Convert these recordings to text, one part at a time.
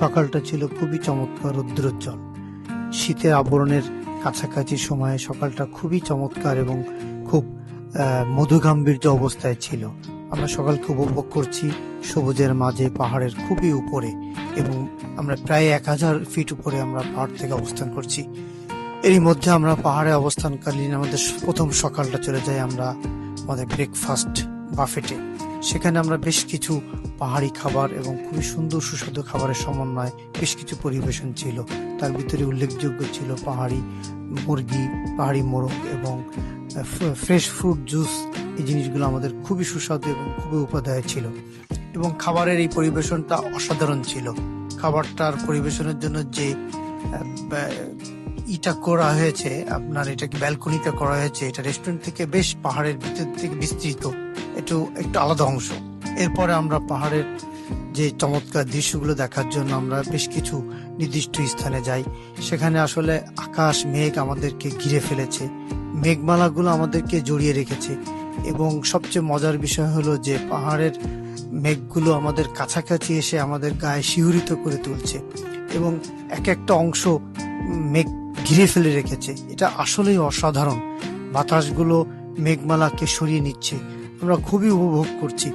সকালটা ছিল খুবই চমৎকার, রৌদ্রোজ্জ্বল। শীতের আবরণের কাছাকাছি সময়ে সকালটা খুবই চমৎকার এবং খুব মধুগাম্ভীর্য অবস্থায় ছিল। আমরা সকালকে উপভোগ করছি সবুজের মাঝে, পাহাড়ের খুবই উপরে এবং আমরা প্রায় এক হাজার ফিট উপরে আমরা পাহাড় থেকে অবস্থান করছি। এরই মধ্যে আমরা পাহাড়ে অবস্থানকালীন আমাদের প্রথম সকালটা চলে যাই আমরা আমাদের ব্রেকফাস্ট বাফেটে সেখানে আমরা বেশ কিছু পাহাড়ি খাবার এবং খুবই সুন্দর সুস্বাদু খাবারের সমন্বয় বেশ কিছু পরিবেশন ছিল। তার ভিতরে উল্লেখযোগ্য ছিল পাহাড়ি মুরগি, পাহাড়ি মোরগ এবং ফ্রেশ ফ্রুট জুস এই জিনিসগুলো আমাদের খুবই সুস্বাদু এবং খুবই উপাদায় ছিল এবং খাবারের এই পরিবেশনটা অসাধারণ ছিল। খাবারটার পরিবেশনের জন্য যে ইটা করা হয়েছে, আপনার এটাকে ব্যালকনিটা করা হয়েছে, এটা রেস্টুরেন্ট থেকে বেশ পাহাড়ের ভিতর থেকে বিস্তৃত। একটু একটু আলাদা অংশ। এরপরে আমরা পাহাড়ের যে চমৎকার দৃশ্যগুলো দেখার জন্য আমরা বেশ কিছু নির্দিষ্ট স্থানে যাই। সেখানে আসলে আকাশ, মেঘ আমাদেরকে ঘিরে ফেলেছে। মেঘমালাগুলো আমাদেরকে জড়িয়ে রেখেছে। এবং সবচেয়ে মজার বিষয় হলো যে পাহাড়ের মেঘগুলো আমাদের কাছাকাছি এসে আমাদের গায়ে শিহরিত করে তুলছে এবং এক একটা অংশ মেঘ ঘিরে ফেলে রেখেছে। এটা আসলেই অসাধারণ। বাতাসগুলো মেঘমালাকে সরিয়ে নিচ্ছে। আমরা খুবই উপভোগ করছি।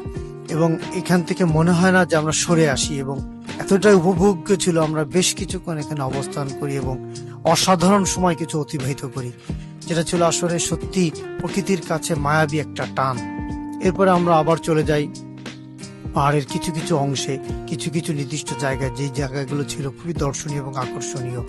এবং এখান থেকে মনে হয় না যে আমরা সরে আসি এবং এতটাই উপভোগ্য ছিল আমরা বেশ কিছুক্ষণ এখানে অবস্থান করি এবং অসাধারণ সময় কিছু অতিবাহিত করি, যেটা ছিল আসলে সত্যি প্রকৃতির কাছে মায়াবী একটা টান। এরপরে আমরা আবার চলে যাই পাহাড়ের কিছু কিছু অংশে, কিছু কিছু নির্দিষ্ট জায়গায় যে জায়গাগুলো ছিল খুবই দর্শনীয় এবং আকর্ষণীয়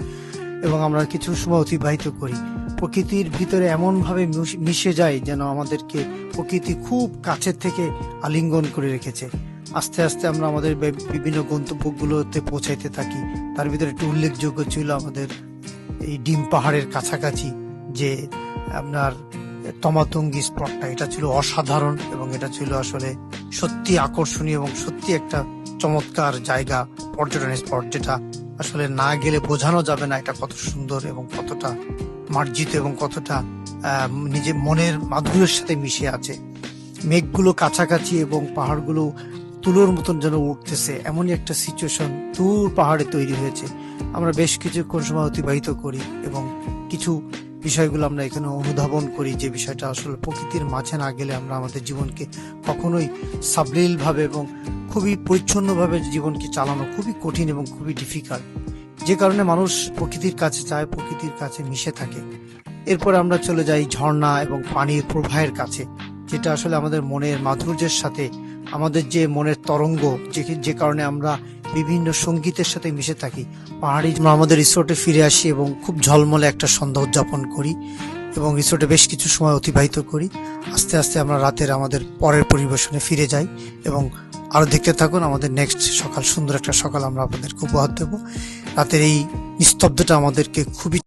এবং আমরা কিছু সময় অতিবাহিত করি। প্রকৃতির ভিতরে এমন ভাবে মিশ- যায় যেন আমাদেরকে প্রকৃতি খুব কাছের থেকে আলিঙ্গন করে রেখেছে। আস্তে আস্তে আমরা আমাদের বিভিন্ন গন্তব্যগুলোতে পৌঁছাইতে থাকি। তার ভিতরে একটু উল্লেখযোগ্য ছিল আমাদের এই ডিম পাহাড়ের কাছাকাছি যে আপনার তমাতঙ্গি স্পটটা। এটা ছিল অসাধারণ এবং এটা ছিল আসলে সত্যি আকর্ষণীয় এবং সত্যি একটা চমৎকার জায়গা পর্যটন স্পট যেটা আসলে না গেলে বোঝানো যাবে না এটা কত সুন্দর এবং কতটা মার্জিত এবং কতটা নিজের মনের মাধুর্যের সাথে মিশে আছে। মেঘগুলো কাছাকাছি এবং পাহাড়গুলো তুলোর মতন যেন উঠতেছে, এমনই একটা সিচুয়েশন দূর পাহাড়ে তৈরি হয়েছে। আমরা বেশ কিছুক্ষণ সময় অতিবাহিত করি এবং কিছু বিষয়গুলো আমরা এখানে অনুধাবন করি, যে বিষয়টা আসলে প্রকৃতির মাঝে না গেলে আমরা আমাদের জীবনকে কখনোই সাবলীল ভাবে এবং খুবই পরিচ্ছন্নভাবে জীবনকে চালানো খুবই কঠিন এবং খুবই ডিফিকাল্ট যে কারণে মানুষ প্রকৃতির কাছে যায় প্রকৃতির কাছে মিশে থাকে। এরপর আমরা চলে যাই ঝর্ণা এবং পানির প্রবাহের কাছে, যেটা আসলে আমাদের মনের মাধুর্যের সাথে, আমাদের যে মনের তরঙ্গ, যে যে কারণে আমরা বিভিন্ন সঙ্গীতের সাথে মিশে থাকি। পাহাড়ি আমাদের রিসোর্টে ফিরে আসি এবং খুব ঝলমলে একটা সন্ধ্যা উদযাপন করি এবং রিসোর্টে বেশ কিছু সময় অতিবাহিত করি। আস্তে আস্তে আমরা রাতের আমাদের পরের পরিবেশনে ফিরে যাই এবং আরও দেখতে থাকুন, আমাদের নেক্সট সকাল, সুন্দর একটা সকাল আমরা আপনাদেরকে উপহার দেবো। রাতের এই নিস্তব্ধটা আমাদেরকে খুবই